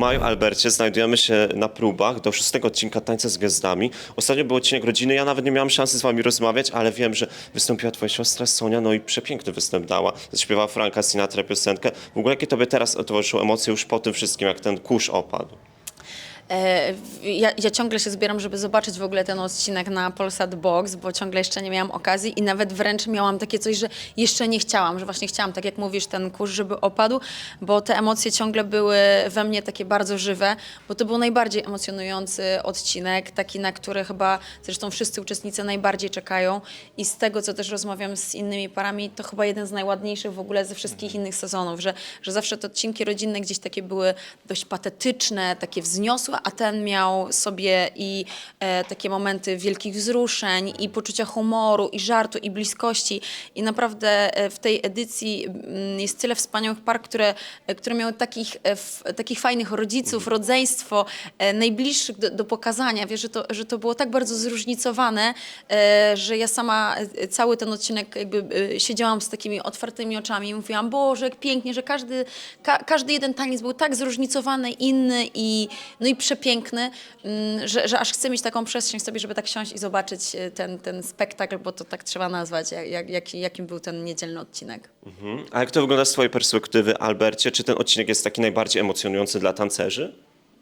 Maju Albercie znajdujemy się na próbach do szóstego odcinka Tańca z Gwiazdami. Ostatnio był odcinek rodziny, ja nawet nie miałam szansy z wami rozmawiać, ale wiem, że wystąpiła twoja siostra Sonia, no i przepiękny występ dała. Zaśpiewała Franka Sinatra piosenkę. W ogóle jakie tobie teraz towarzyszyły emocje już po tym wszystkim, jak ten kurz opadł? E, Ja, ja ciągle się zbieram, żeby zobaczyć w ogóle ten odcinek na Polsat Box, bo ciągle jeszcze nie miałam okazji i nawet wręcz miałam takie coś, że jeszcze nie chciałam, że właśnie chciałam, tak jak mówisz, ten kurz, żeby opadł, bo te emocje ciągle były we mnie takie bardzo żywe, bo to był najbardziej emocjonujący odcinek, taki, na który chyba zresztą wszyscy uczestnicy najbardziej czekają i z tego, co też rozmawiam z innymi parami, to chyba jeden z najładniejszych w ogóle ze wszystkich innych sezonów, że, że zawsze te odcinki rodzinne gdzieś takie były dość patetyczne, takie wzniosłe, a ten miał sobie i e, takie momenty wielkich wzruszeń, i poczucia humoru, i żartu, i bliskości. I naprawdę e, w tej edycji mm, jest tyle wspaniałych par, które, e, które miały takich, e, f, takich fajnych rodziców, rodzeństwo, e, najbliższych do, do pokazania. Wiesz, że to, że to było tak bardzo zróżnicowane, e, że ja sama e, cały ten odcinek jakby e, siedziałam z takimi otwartymi oczami i mówiłam, Boże, jak pięknie, że każdy, ka, każdy jeden taniec był tak zróżnicowany, inny i, no i przepiękny, mm, że, że aż chcę mieć taką przestrzeń sobie, żeby tak siąść i zobaczyć e, ten, ten spektakl, bo to tak trzeba nazwać, jak, jak, jaki- jakim był ten niedzielny odcinek. Mhm. A jak to wygląda z twojej perspektywy, Albercie? Czy ten odcinek jest taki najbardziej emocjonujący dla tancerzy?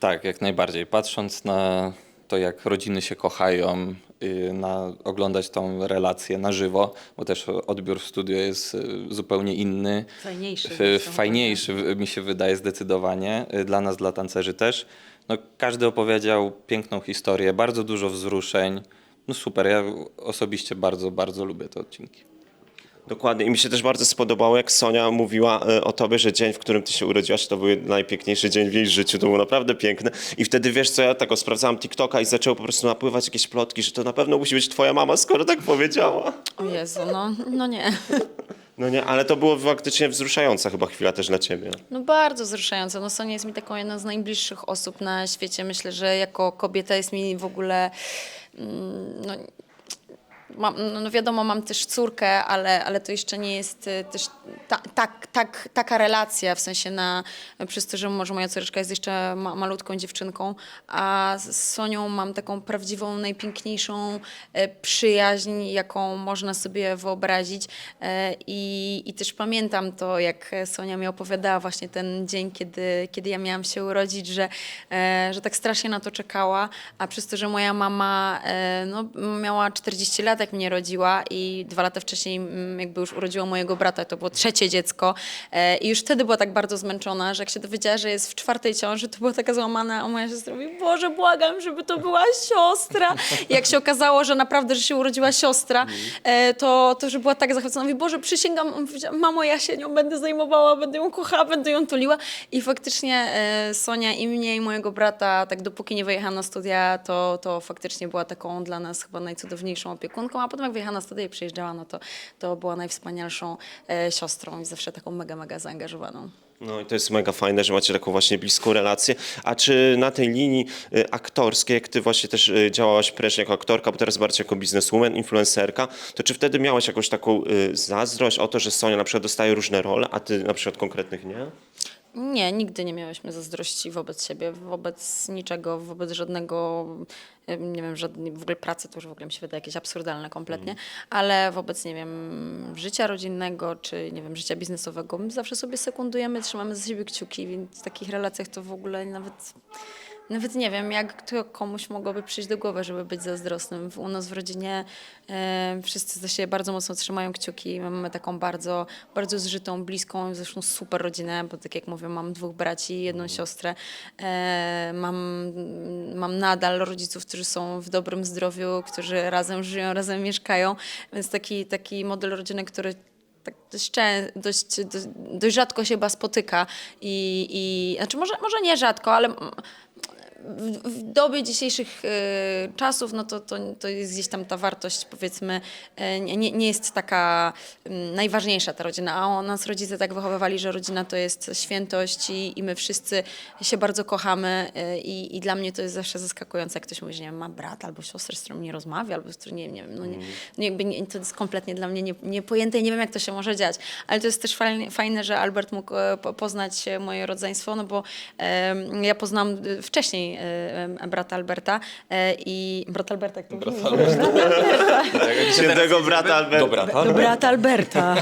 Tak, jak najbardziej. Patrząc na to, jak rodziny się kochają, y, na oglądać tą relację na żywo, bo też odbiór w studio jest y, zupełnie inny. Fajniejszy Fajniejszy mi się wydaje zdecydowanie. y, Dla nas, dla tancerzy też. No, każdy opowiedział piękną historię, bardzo dużo wzruszeń. No super, ja osobiście bardzo, bardzo lubię te odcinki. Dokładnie. I mi się też bardzo spodobało, jak Sonia mówiła e, o tobie, że dzień, w którym ty się urodziłaś, to był najpiękniejszy dzień w jej życiu. To było naprawdę piękne. I wtedy, wiesz co, ja tak o, sprawdzałam TikToka i zaczęło po prostu napływać jakieś plotki, że to na pewno musi być twoja mama, skoro tak powiedziała. O Jezu, no, no nie. No nie, ale to było faktycznie wzruszająca chyba chwila też dla ciebie. No bardzo wzruszające. No Sonia jest mi taką jedną z najbliższych osób na świecie. Myślę, że jako kobieta jest mi w ogóle... mm, No, mam, no wiadomo, mam też córkę, ale, ale to jeszcze nie jest y, też ta, tak, tak, taka relacja, w sensie na, przez to, że może moja córeczka jest jeszcze ma, malutką dziewczynką, a z Sonią mam taką prawdziwą, najpiękniejszą e, przyjaźń, jaką można sobie wyobrazić E, i, i też pamiętam to, jak Sonia mi opowiadała właśnie ten dzień, kiedy, kiedy ja miałam się urodzić, że, e, że tak strasznie na to czekała, a przez to, że moja mama no, miała 40 lat, jak mnie rodziła i dwa lata wcześniej mm, jakby już urodziła mojego brata, to było trzecie dziecko. E, i już wtedy była tak bardzo zmęczona, że jak się dowiedziała, że jest w czwartej ciąży, to była taka złamana, a moja siostra mówi, Boże, błagam, żeby to była siostra. I jak się okazało, że naprawdę, że się urodziła siostra, e, to, to że była tak zachwycona, mówi, Boże, przysięgam, mamo, ja się nią będę zajmowała, będę ją kochała, będę ją tuliła. I faktycznie e, Sonia i mnie i mojego brata, tak dopóki nie wyjechała na studia, to, to faktycznie była taką dla nas chyba najcudowniejszą opiekunką, a potem jak wyjechała na studia i przyjeżdżała, no to, to była najwspanialszą e, siostrą i zawsze taką mega, mega zaangażowaną. No i to jest mega fajne, że macie taką właśnie bliską relację. A czy na tej linii y, aktorskiej, jak ty właśnie też y, działałaś prężnie jako aktorka, bo teraz bardziej jako bizneswoman, influencerka, to czy wtedy miałaś jakąś taką y, zazdrość o to, że Sonia na przykład dostaje różne role, a ty na przykład konkretnych nie? Nie, nigdy nie miałyśmy zazdrości wobec siebie, wobec niczego, wobec żadnego, nie wiem, żadnej w ogóle pracy, to już w ogóle mi się wydaje jakieś absurdalne kompletnie, ale wobec, nie wiem, życia rodzinnego, czy nie wiem, życia biznesowego, my zawsze sobie sekundujemy, trzymamy za siebie kciuki, więc w takich relacjach to w ogóle nawet... Nawet nie wiem, jak to komuś mogłoby przyjść do głowy, żeby być zazdrosnym. U nas w rodzinie e, wszyscy za siebie bardzo mocno trzymają kciuki. Mamy taką bardzo, bardzo zżytą, bliską, zresztą super rodzinę, bo tak jak mówię, mam dwóch braci i jedną siostrę. E, mam, mam nadal rodziców, którzy są w dobrym zdrowiu, którzy razem żyją, razem mieszkają, więc taki, taki model rodziny, który tak dość, dość, dość rzadko się chyba spotyka i, i znaczy może, może nie rzadko, ale w, w dobie dzisiejszych e, czasów, no to, to, to jest gdzieś tam ta wartość, powiedzmy, e, nie, nie nie jest taka mm, najważniejsza ta rodzina, a o nas rodzice tak wychowywali, że rodzina to jest świętość i, i my wszyscy się bardzo kochamy e, i, i dla mnie to jest zawsze zaskakujące, jak ktoś mówi, że nie wiem, ma brat albo siostrę, z którą nie rozmawia, albo z którą nie, nie wiem, no nie, nie, jakby nie, to jest kompletnie dla mnie nie- niepojęte i nie wiem, jak to się może dziać, ale to jest też fajne, fajne że Albert mógł e, po- poznać moje rodzeństwo, no bo ja poznałam wcześniej e, em, brata Alberta e, i brata Alberta, jak to Brat mówię? Świętego brata Alberta. Dobra, Do brata Alberta.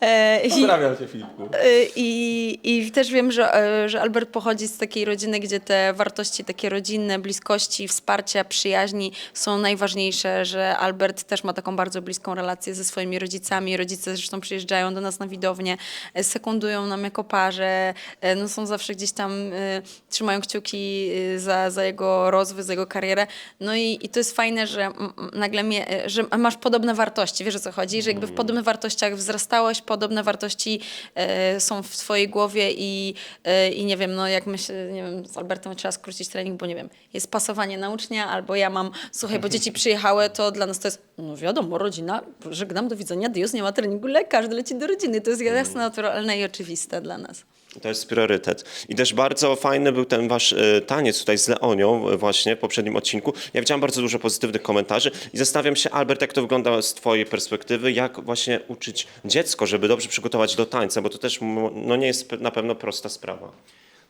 E, i- Pozdrawiam cię, Filipku. Y, I, I też wiem, że, e, że Albert pochodzi z takiej rodziny, gdzie te wartości takie rodzinne, bliskości, wsparcia, przyjaźni są najważniejsze, że Albert też ma taką bardzo bliską relację ze swoimi rodzicami. Rodzice zresztą przyjeżdżają do nas na widownię, e, sekundują nam jako parze, e, no są zawsze gdzieś tam, e, trzymają kciuki e, za, za jego rozwój, za jego karierę. No i, i to jest fajne, że nagle mie, e, że masz podobne wartości, wiesz o co chodzi, że jakby w podobnych wartościach wzrastałeś, podobne wartości e, są w twojej głowie i, e, i nie wiem, no jak myślę, nie wiem, z Albertem trzeba skrócić trening, bo nie wiem, jest pasowanie na ucznia, albo ja mam, słuchaj, bo dzieci przyjechały, to dla nas to jest, no wiadomo, rodzina, żegnam, do widzenia, Dios, nie ma treningu, le, każdy leci do rodziny, to jest jasne, naturalne i oczywiste dla nas. To jest priorytet. I też bardzo fajny był ten wasz e, taniec tutaj z Leonią e, właśnie w poprzednim odcinku. Ja widziałem bardzo dużo pozytywnych komentarzy i zastanawiam się, Albert, jak to wygląda z twojej perspektywy, jak właśnie uczyć dziecko, żeby dobrze przygotować do tańca, bo to też no, nie jest na pewno prosta sprawa.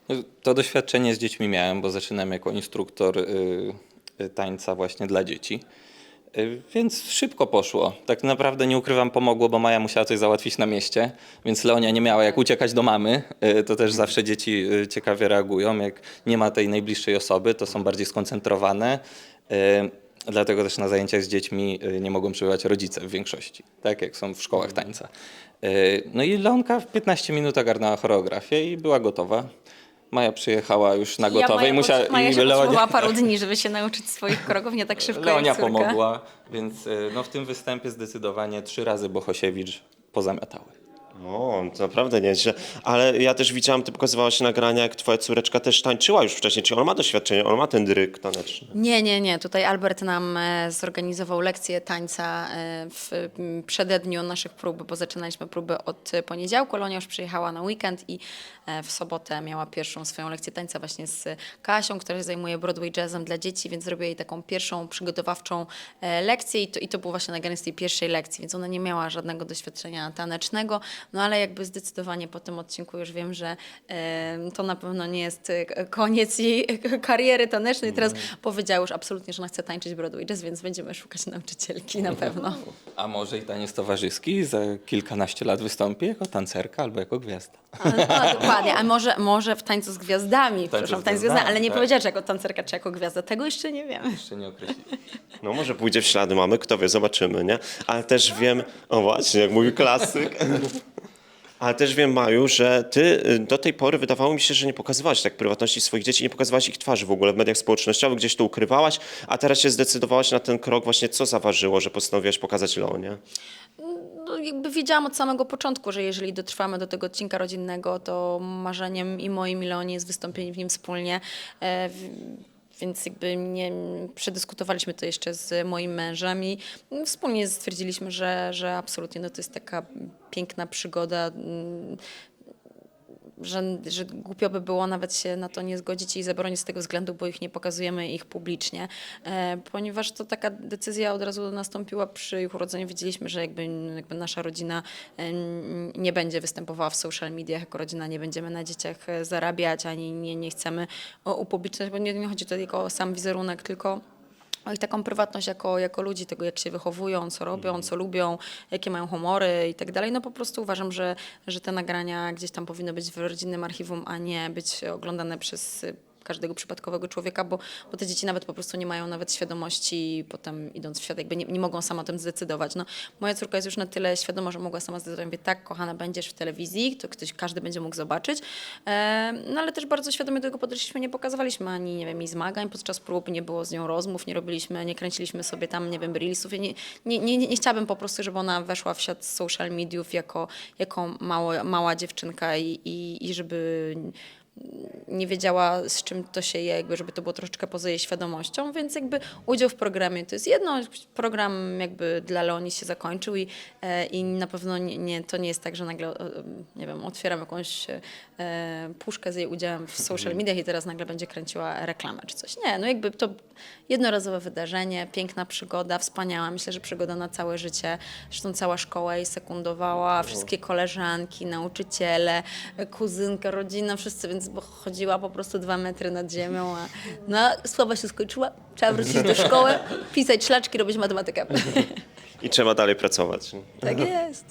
No, To doświadczenie z dziećmi miałem, bo zaczynałem jako instruktor y, y, tańca właśnie dla dzieci. Y, Więc szybko poszło. Tak naprawdę nie ukrywam, pomogło, bo Maja musiała coś załatwić na mieście, więc Leonia nie miała jak uciekać do mamy. Y, To też zawsze dzieci y, ciekawie reagują. Jak nie ma tej najbliższej osoby, to są bardziej skoncentrowane. Dlatego też na zajęciach z dziećmi nie mogą przebywać rodzice w większości, tak jak są w szkołach tańca. No i Leonka w 15 minut ogarnęła choreografię i była gotowa. Maja przyjechała już na gotowe Maja, i musiała. Maja i się Leonia- paru dni, żeby się nauczyć swoich kroków, nie tak szybko Leonia pomogła, więc y, no, w tym występie zdecydowanie trzy razy Bohosiewicz pozamiatały. O, to naprawdę nieźle. Ale ja też widziałam, ty pokazywałaś nagrania, jak twoja córeczka też tańczyła już wcześniej. Czy ona ma doświadczenie, ona ma ten dryk taneczny? Nie, nie, nie. Tutaj Albert nam e, zorganizował lekcję tańca e, w przededniu naszych prób, bo zaczynaliśmy próby od poniedziałku. Lonia już przyjechała na weekend i e, w sobotę miała pierwszą swoją lekcję tańca właśnie z Kasią, która się zajmuje Broadway jazzem dla dzieci, więc zrobiła jej taką pierwszą przygotowawczą lekcję i to, i to było właśnie nagranie z tej pierwszej lekcji, więc ona nie miała żadnego doświadczenia tanecznego, no ale jakby zdecydowanie po tym odcinku już wiem, że e, to na pewno nie jest e, koniec jej kariery tanecznej. Teraz powiedziała już absolutnie, że ona chce tańczyć Broadway Jazz, więc będziemy szukać nauczycielki na pewno. A może i taniec towarzyski za kilkanaście lat wystąpi jako tancerka albo jako gwiazda. A, no, dokładnie, a może, może w tańcu z gwiazdami, przepraszam, w tańcu z gwiazdami, gwiazdami, ale nie tak. powiedziała, czy jako tancerka, czy jako gwiazda. Tego jeszcze nie wiem. Jeszcze nie określili. No może pójdzie w ślady mamy, kto wie, zobaczymy, nie? Ale też wiem, o właśnie, jak mówi klasyk. Ale też wiem, Maju, że ty y, do tej pory wydawało mi się, że nie pokazywałaś tak prywatności swoich dzieci, nie pokazywałaś ich twarzy w ogóle w mediach społecznościowych, gdzieś to ukrywałaś, a teraz się zdecydowałaś na ten krok. Właśnie co zaważyło, że postanowiłaś pokazać Leonie? No, jakby wiedziałam od samego początku, że jeżeli dotrwamy do tego odcinka rodzinnego, to marzeniem i moim i Leonie jest wystąpienie w nim wspólnie. E, Więc jakby nie przedyskutowaliśmy to jeszcze z moim mężem i wspólnie stwierdziliśmy, że, że absolutnie no to jest taka piękna przygoda. Że, że głupio by było nawet się na to nie zgodzić i zabronić z tego względu, bo ich nie pokazujemy ich publicznie, e, ponieważ to taka decyzja od razu nastąpiła przy ich urodzeniu. Wiedzieliśmy, że jakby, jakby nasza rodzina e, nie będzie występowała w social mediach, jako rodzina nie będziemy na dzieciach e, zarabiać, ani nie, nie chcemy upubliczniać, bo nie, nie chodzi tutaj tylko o sam wizerunek, tylko ich taką prywatność jako, jako ludzi, tego jak się wychowują, co robią, co lubią, jakie mają humory i tak dalej. No po prostu uważam, że, że te nagrania gdzieś tam powinny być w rodzinnym archiwum, a nie być oglądane przez każdego przypadkowego człowieka, bo, bo te dzieci nawet po prostu nie mają nawet świadomości potem idąc w świat, jakby nie, nie mogą sama o tym zdecydować. No, moja córka jest już na tyle świadoma, że mogła sama zdecydować, mówię, tak, kochana, będziesz w telewizji, to ktoś, każdy będzie mógł zobaczyć, e, no ale też bardzo świadomie do tego podeszliśmy, nie pokazywaliśmy ani, nie wiem, jej zmagań podczas prób, nie było z nią rozmów, nie robiliśmy, nie kręciliśmy sobie tam, nie wiem, reelsów. Ja nie, nie, nie, nie chciałabym po prostu, żeby ona weszła w świat social mediów jako, jako mało, mała dziewczynka i, i, i żeby nie wiedziała z czym to się je, jakby, żeby to było troszeczkę poza jej świadomością, więc jakby udział w programie to jest jedno, program jakby dla Leonii się zakończył i, e, i na pewno nie, nie, to nie jest tak, że nagle, nie wiem, otwieram jakąś e, puszkę z jej udziałem w social mediach i teraz nagle będzie kręciła reklamę czy coś. Nie, no jakby to jednorazowe wydarzenie, piękna przygoda, wspaniała, myślę, że przygoda na całe życie. Zresztą cała szkoła jej sekundowała, wszystkie koleżanki, nauczyciele, kuzynka, rodzina, wszyscy, więc bo chodziła po prostu dwa metry nad ziemią, a no, sława się skończyła, trzeba wrócić do szkoły, pisać szlaczki, robić matematykę. I trzeba dalej pracować. tak jest.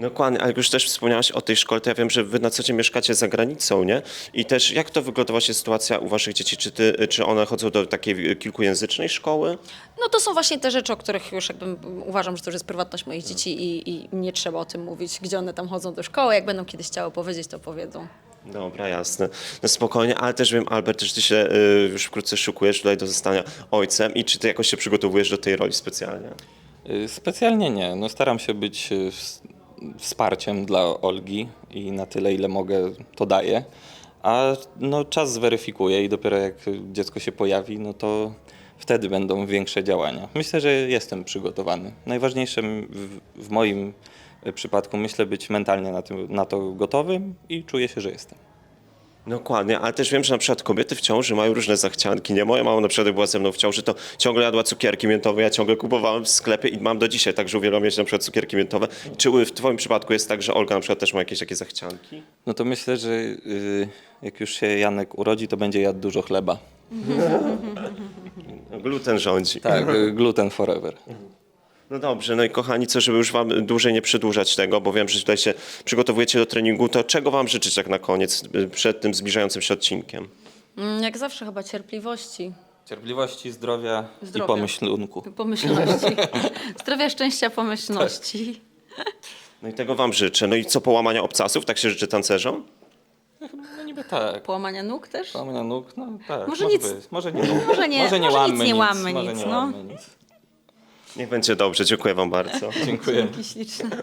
Dokładnie, ale jak już też wspomniałaś o tej szkole, to ja wiem, że wy na co dzień mieszkacie za granicą, nie? I też jak to wygląda właśnie sytuacja u waszych dzieci? Czy, ty, czy one chodzą do takiej kilkujęzycznej szkoły? No to są właśnie te rzeczy, o których już jakby uważam, że to już jest prywatność moich dzieci i, i nie trzeba o tym mówić, gdzie one tam chodzą do szkoły. Jak będą kiedyś chciały powiedzieć, to powiedzą. Dobra, jasne. No spokojnie, ale też wiem, Albert, że ty się y, już wkrótce szukujesz tutaj do zostania ojcem i czy ty jakoś się przygotowujesz do tej roli specjalnie? Y, Specjalnie nie. No, staram się być y, ws- wsparciem dla Olgi i na tyle, ile mogę, to daję. A no, czas zweryfikuje i dopiero jak dziecko się pojawi, no to wtedy będą większe działania. Myślę, że jestem przygotowany. Najważniejsze w, w moim przypadku, myślę, być mentalnie na, tym, na to gotowym i czuję się, że jestem. Dokładnie, ale też wiem, że na przykład kobiety w ciąży mają różne zachcianki, nie? Moja mama na przykład była ze mną w ciąży, to ciągle jadła cukierki miętowe, ja ciągle kupowałem w sklepie i mam do dzisiaj tak, że uwielbiam na przykład cukierki miętowe. Czy w twoim przypadku jest tak, że Olga na przykład też ma jakieś takie zachcianki? No to myślę, że y, jak już się Janek urodzi, to będzie jadł dużo chleba. Gluten rządzi. Tak, y, gluten forever. No dobrze, no i kochani, co, żeby już wam dłużej nie przedłużać tego, bo wiem, że tutaj się przygotowujecie do treningu, to czego wam życzyć tak na koniec, przed tym zbliżającym się odcinkiem? Mm, Jak zawsze chyba cierpliwości, Cierpliwości, zdrowia, Zdrowia. i pomyślunku. pomyślności. Zdrowia, szczęścia, pomyślności. No i tego wam życzę. No i co, połamania obcasów, tak się życzy tancerzom? No niby tak. Połamania nóg też? Łamania nóg, no tak. Może nic- być. Może nie, Może nie- może nie może nic łammy nie łammy nic, nie no. łammy nic. Niech będzie dobrze, dziękuję wam bardzo. Dziękuję. Śliczne.